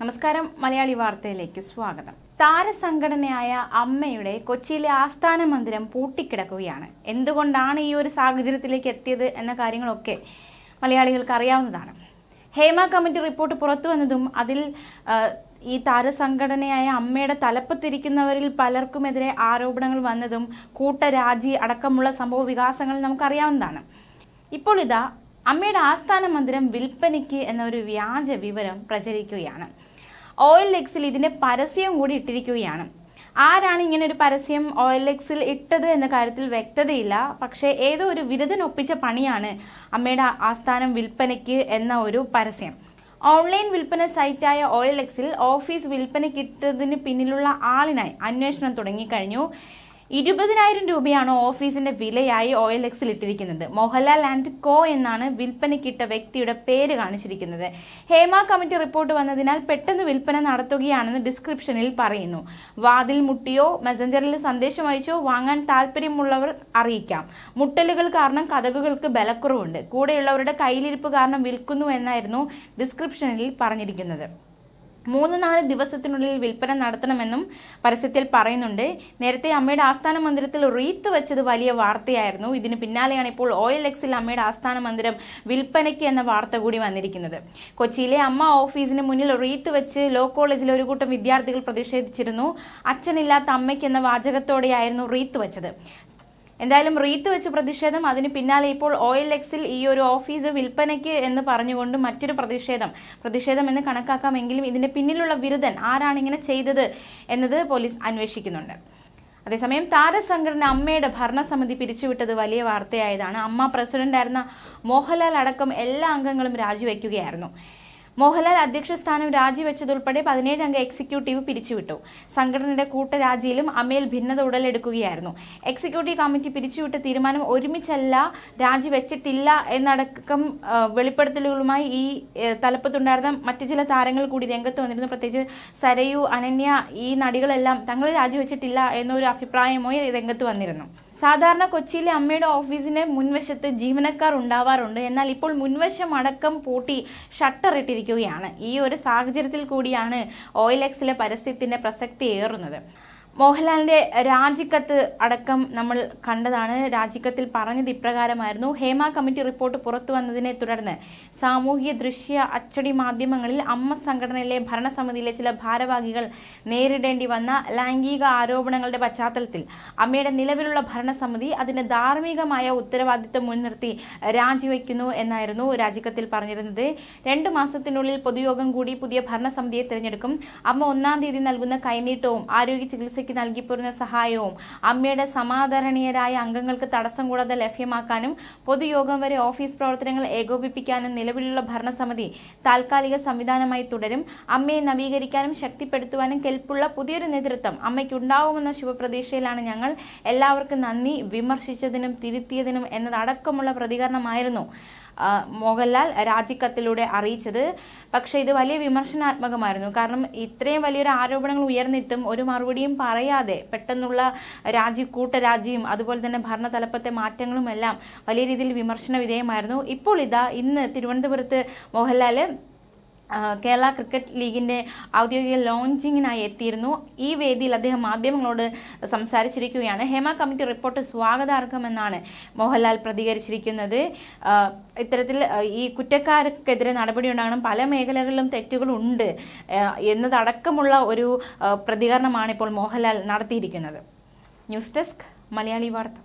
നമസ്കാരം മലയാളി വാർത്തയിലേക്ക് സ്വാഗതം. താരസംഘടനയായ അമ്മയുടെ കൊച്ചിയിലെ ആസ്ഥാന മന്ദിരം പൂട്ടിക്കിടക്കുകയാണ്. എന്തുകൊണ്ടാണ് ഈ ഒരു സാഹചര്യത്തിലേക്ക് എത്തിയത് എന്ന കാര്യങ്ങളൊക്കെ മലയാളികൾക്ക് അറിയാവുന്നതാണ്. ഹേമ കമ്മിറ്റി റിപ്പോർട്ട് പുറത്തു വന്നതും അതിൽ ഈ താരസംഘടനയായ അമ്മയുടെ തലപ്പത്തിരിക്കുന്നവരിൽ പലർക്കുമെതിരെ ആരോപണങ്ങൾ വന്നതും കൂട്ടരാജി അടക്കമുള്ള സംഭവ വികാസങ്ങൾ നമുക്കറിയാവുന്നതാണ്. ഇപ്പോൾ ഇതാ അമ്മയുടെ ആസ്ഥാന മന്ദിരം വിൽപ്പനയ്ക്ക് എന്നൊരു വ്യാജ വിവരം പ്രചരിക്കുകയാണ്. ഓയിൽ എക്സിൽ ഇതിന്റെ പരസ്യം കൂടി ഇട്ടിരിക്കുകയാണ്. ആരാണ് ഇങ്ങനെ ഒരു പരസ്യം ഓയിൽ എക്സിൽ ഇട്ടത് എന്ന കാര്യത്തിൽ വ്യക്തതയില്ല. പക്ഷേ ഏതോ ഒരു വിരുദ്ധൻ ഒപ്പിച്ച പണിയാണ് അമ്മയുടെ ആസ്ഥാനം വിൽപ്പനയ്ക്ക് എന്ന ഒരു പരസ്യം. ഓൺലൈൻ വിൽപ്പന സൈറ്റായ ഓയിൽ എക്സിൽ ഓഫീസ് വിൽപ്പനയ്ക്കിട്ടതിന് പിന്നിലുള്ള ആളിനായി അന്വേഷണം തുടങ്ങിക്കഴിഞ്ഞു. ഇരുപതിനായിരം രൂപയാണ് ഓഫീസിന്റെ വിലയായി ഒ എൽ എക്സിൽ ഇട്ടിരിക്കുന്നത് മോഹൻലാൽ ആൻഡ് കോ എന്നാണ് വിൽപ്പനയ്ക്കിട്ട വ്യക്തിയുടെ പേര് കാണിച്ചിരിക്കുന്നത്. ഹേമ കമ്മിറ്റി റിപ്പോർട്ട് വന്നതിനാൽ പെട്ടെന്ന് വിൽപ്പന നടത്തുകയാണെന്ന് ഡിസ്ക്രിപ്ഷനിൽ പറയുന്നു. വാതിൽ മുട്ടിയോ മെസഞ്ചറിൽ സന്ദേശം അയച്ചോ വാങ്ങാൻ താല്പര്യമുള്ളവർ അറിയിക്കാം. മുട്ടലുകൾ കാരണം കഥകുകൾക്ക് ബലക്കുറവുണ്ട്. കൂടെയുള്ളവരുടെ കയ്യിലിരിപ്പ് കാരണം വിൽക്കുന്നു എന്നായിരുന്നു ഡിസ്ക്രിപ്ഷനിൽ പറഞ്ഞിരിക്കുന്നത്. മൂന്ന് നാല് ദിവസത്തിനുള്ളിൽ വിൽപ്പന നടത്തണമെന്നും പരസ്യത്തിൽ പറയുന്നുണ്ട്. നേരത്തെ അമ്മയുടെ ആസ്ഥാന മന്ദിരത്തിൽ റീത്ത് വെച്ചത് വലിയ വാർത്തയായിരുന്നു. ഇതിന് പിന്നാലെയാണ് ഇപ്പോൾ ഒ എൽ എക്സിൽ അമ്മയുടെ ആസ്ഥാന മന്ദിരം വിൽപ്പനയ്ക്ക് എന്ന വാർത്ത കൂടി വന്നിരിക്കുന്നത്. കൊച്ചിയിലെ അമ്മ ഓഫീസിന് മുന്നിൽ റീത്ത് വെച്ച് ലോ കോളേജിലെ ഒരു കൂട്ടം വിദ്യാർത്ഥികൾ പ്രതിഷേധിച്ചിരുന്നു. അച്ഛനില്ലാത്ത അമ്മയ്ക്ക് എന്ന വാചകത്തോടെയായിരുന്നു റീത്ത് വെച്ചത്. എന്തായാലും റീത്ത് വെച്ച് പ്രതിഷേധം അതിന് പിന്നാലെ ഇപ്പോൾ ഓയിൽ എക്സിൽ ഈ ഒരു ഓഫീസ് വിൽപ്പനയ്ക്ക് എന്ന് പറഞ്ഞുകൊണ്ട് മറ്റൊരു പ്രതിഷേധം. പ്രതിഷേധം എന്ന് കണക്കാക്കാമെങ്കിലും ഇതിന്റെ പിന്നിലുള്ള വിരുദ്ധൻ ആരാണ് ഇങ്ങനെ ചെയ്തത് എന്നത് പോലീസ് അന്വേഷിക്കുന്നുണ്ട്. അതേസമയം താരസംഘടന അമ്മയുടെ ഭരണസമിതി പിരിച്ചുവിട്ടത് വലിയ വാർത്തയായതാണ്. അമ്മ പ്രസിഡന്റായിരുന്ന മോഹൻലാൽ അടക്കം എല്ലാ അംഗങ്ങളും രാജിവെക്കുകയായിരുന്നു. മോഹൻലാൽ അധ്യക്ഷ സ്ഥാനം രാജിവെച്ചതുൾപ്പെടെ പതിനേഴ് അംഗ എക്സിക്യൂട്ടീവ് പിരിച്ചുവിട്ടു. സംഘടനയുടെ കൂട്ടരാജിയിലും അമേൽ ഭിന്നത ഉടലെടുക്കുകയായിരുന്നു. എക്സിക്യൂട്ടീവ് കമ്മിറ്റി പിരിച്ചുവിട്ട തീരുമാനം ഒരുമിച്ചല്ല രാജിവെച്ചിട്ടില്ല എന്നടക്കം വെളിപ്പെടുത്തലുകളുമായി ഈ തലപ്പത്തുണ്ടായിരുന്ന മറ്റു ചില താരങ്ങൾ കൂടി രംഗത്ത് വന്നിരുന്നു. പ്രത്യേകിച്ച് സരയു അനന്യ ഈ നടികളെല്ലാം തങ്ങൾ രാജിവെച്ചിട്ടില്ല എന്നൊരു അഭിപ്രായമായി രംഗത്ത് വന്നിരുന്നു. സാധാരണ കൊച്ചിയിലെ അമ്മയുടെ ഓഫീസിന് മുൻവശത്ത് ജീവനക്കാർ ഉണ്ടാവാറുണ്ട്. എന്നാൽ ഇപ്പോൾ മുൻവശം അടക്കം പൂട്ടി ഷട്ടർ ഇട്ടിരിക്കുകയാണ് ഈ ഒരു സാഹചര്യത്തിൽ കൂടിയാണ് ഓയിൽ എക്സിലെ പരസ്യത്തിന്റെ പ്രസക്തി ഏറുന്നത്. മോഹൻലാലിന്റെ രാജിക്കത്ത് അടക്കം നമ്മൾ കണ്ടതാണ്. രാജിക്കത്തിൽ പറഞ്ഞത് ഇപ്രകാരമായിരുന്നു. ഹേമ കമ്മിറ്റി റിപ്പോർട്ട് പുറത്തു വന്നതിനെ തുടർന്ന് സാമൂഹ്യ ദൃശ്യ അച്ചടി മാധ്യമങ്ങളിൽ അമ്മ സംഘടനയിലെ ഭരണസമിതിയിലെ ചില ഭാരവാഹികൾ നേരിടേണ്ടി വന്ന ലൈംഗിക ആരോപണങ്ങളുടെ പശ്ചാത്തലത്തിൽ അമ്മയുടെ നിലവിലുള്ള ഭരണസമിതി അതിന് ധാർമ്മികമായ ഉത്തരവാദിത്തം മുൻനിർത്തി രാജിവെക്കുന്നു എന്നായിരുന്നു രാജിക്കത്തിൽ പറഞ്ഞിരുന്നത്. രണ്ട് മാസത്തിനുള്ളിൽ പൊതുയോഗം കൂടി പുതിയ ഭരണസമിതിയെ തിരഞ്ഞെടുക്കും. അമ്മ ഒന്നാം തീയതി നൽകുന്ന കൈനീട്ടവും ആരോഗ്യ ചികിത്സയ്ക്ക് നൽകിപ്പോരുന്ന സഹായവും അമ്മയുടെ സമാദരണീയരായ അംഗങ്ങൾക്ക് തടസ്സം കൂടാതെ ലഭ്യമാക്കാനും പൊതുയോഗം വരെ ഓഫീസ് പ്രവർത്തനങ്ങൾ ഏകോപിപ്പിക്കാനും നിലവിലുള്ള ഭരണസമിതി താൽക്കാലിക സംവിധാനമായി തുടരും. അമ്മയെ നവീകരിക്കാനും ശക്തിപ്പെടുത്തുവാനും കെൽപ്പുള്ള പുതിയൊരു നേതൃത്വം അമ്മയ്ക്കുണ്ടാവുമെന്ന ശുഭപ്രതീക്ഷയിലാണ് ഞങ്ങൾ എല്ലാവർക്കും നന്ദി വിമർശിച്ചതിനും തിരുത്തിയതിനും എന്നതടക്കമുള്ള പ്രതികരണമായിരുന്നു. മോഹൻലാൽ രാജിക്കത്തിലൂടെ അറിയിച്ചത്. പക്ഷേ ഇത് വലിയ വിമർശനാത്മകമായിരുന്നു. കാരണം ഇത്രയും വലിയൊരു ആരോപണങ്ങൾ ഉയർന്നിട്ടും ഒരു മറുപടിയും പറയാതെ പെട്ടെന്നുള്ള രാജി കൂട്ടരാജിയും അതുപോലെ തന്നെ ഭരണതലപ്പത്തെ മാറ്റങ്ങളും എല്ലാം വലിയ രീതിയിൽ വിമർശന വിധേയമായിരുന്നു. ഇപ്പോൾ ഇതാ ഇന്ന് തിരുവനന്തപുരത്ത് മോഹൻലാൽ കേരള ക്രിക്കറ്റ് ലീഗിന്റെ ഔദ്യോഗിക ലോഞ്ചിങ്ങിനായി എത്തിയിരുന്നു. ഈ വേദിയിൽ അദ്ദേഹം മാധ്യമങ്ങളോട് സംസാരിച്ചിരിക്കുകയാണ്. ഹേമ കമ്മിറ്റി റിപ്പോർട്ട് സ്വാഗതാർഹമെന്നാണ് മോഹൻലാൽ പ്രതികരിച്ചിരിക്കുന്നത്. ഇത്തരത്തിൽ ഈ കുറ്റക്കാർക്കെതിരെ നടപടി ഉണ്ടാകണം. പല മേഖലകളിലും തെറ്റുകളുണ്ട് എന്നതടക്കമുള്ള ഒരു പ്രതികരണമാണ് ഇപ്പോൾ മോഹൻലാൽ നടത്തിയിരിക്കുന്നത്. ന്യൂസ് ഡെസ്ക് മലയാളി വാർത്ത.